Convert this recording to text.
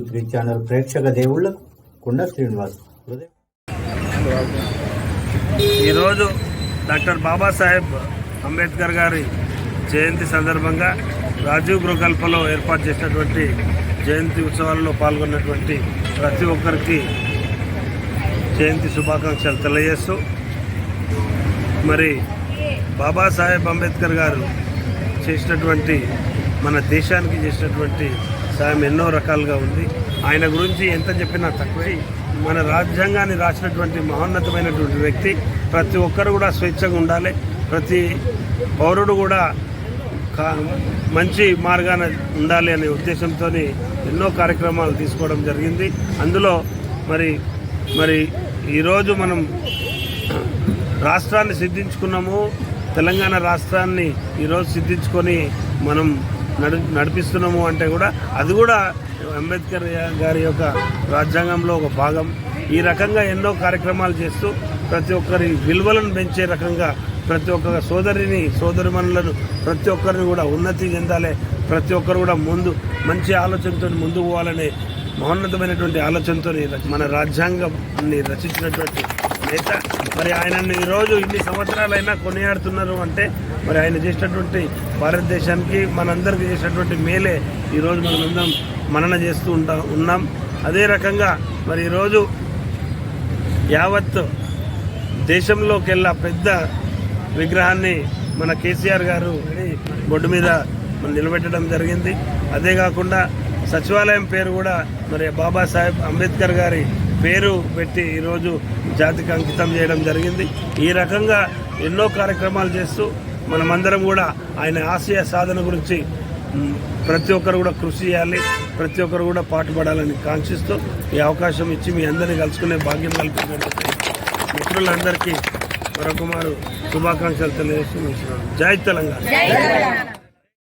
Telugu three channel ప్రేక్షక దేవుళ్ళకు కుండ శ్రీనివాస్ ఈరోజు డాక్టర్ బాబాసాహెబ్ అంబేద్కర్ గారి జయంతి సందర్భంగా రాజీవ్ గృహకల్పలో ఏర్పాటు చేసినటువంటి జయంతి ఉత్సవాల్లో పాల్గొన్నటువంటి ప్రతి ఒక్కరికి జయంతి శుభాకాంక్షలు తెలియజేస్తూ మరి బాబాసాహెబ్ అంబేద్కర్ గారు చేసినటువంటి మన దేశానికి చేసినటువంటి సాయం ఎన్నో రకాలుగా ఉంది. ఆయన గురించి ఎంత చెప్పినా తక్కువే. మన రాజ్యాంగాన్ని రాసినటువంటి మహోన్నతమైనటువంటి వ్యక్తి. ప్రతి ఒక్కరు కూడా స్వేచ్ఛగా ఉండాలి. ప్రతి పౌరుడు కూడా కా- మంచి మార్గాన ఉండాలి అనే ఉద్దేశంతో ఎన్నో కార్యక్రమాలు తీసుకోవడం జరిగింది. అందులో మరి మరి ఈరోజు మనం రాష్ట్రాన్ని సిద్ధించుకున్నాము. తెలంగాణ రాష్ట్రాన్ని ఈరోజు సిద్ధించుకొని మనం నడు నడిపిస్తున్నాము అంటే కూడా అది కూడా అంబేద్కర్ గారి యొక్క రాజ్యాంగంలో ఒక భాగం. ఈ రకంగా ఎన్నో కార్యక్రమాలు చేస్తూ ప్రతి ఒక్కరి విలువలను పెంచే రకంగా ప్రతి ఒక్క సోదరిని సోదరిమణులను ప్రతి ఒక్కరిని కూడా ఉన్నతి చెందాలి. ప్రతి ఒక్కరు కూడా ముందు మంచి ఆలోచనతో ముందుకు పోవాలనే మహోన్నతమైనటువంటి ఆలోచనతో మన రాజ్యాంగాన్ని రచించినటువంటి నేత మరి ఆయనను ఈరోజు ఇన్ని సంవత్సరాలైనా కొనియాడుతున్నారు అంటే మరి ఆయన చేసినటువంటి భారతదేశానికి మనందరికీ చేసినటువంటి మేలే. ఈరోజు మనమందరం మనన చేస్తూ ఉంటాం ఉన్నాం. అదే రకంగా మరి ఈరోజు యావత్ దేశంలోకెల్లా పెద్ద విగ్రహాన్ని మన కేసీఆర్ గారు బొడ్డు మీద మనం నిలబెట్టడం జరిగింది. అదే కాకుండా సచివాలయం పేరు కూడా మరి బాబాసాహెబ్ అంబేద్కర్ గారి పేరు పెట్టి ఈరోజు జాతికి అంకితం చేయడం జరిగింది. ఈ రకంగా ఎన్నో కార్యక్రమాలు చేస్తూ మనమందరం కూడా ఆయన ఆశయ సాధన గురించి ప్రతి ఒక్కరు కూడా కృషి చేయాలి ప్రతి ఒక్కరు కూడా పాటుపడాలని కాంక్షిస్తూ ఈ అవకాశం ఇచ్చి మీ అందరినీ కలుసుకునే భాగ్యం కల్పించడానికి మిత్రులందరికీ మరొకమారు శుభాకాంక్షలు తెలియజేస్తూ జై తెలంగాణ.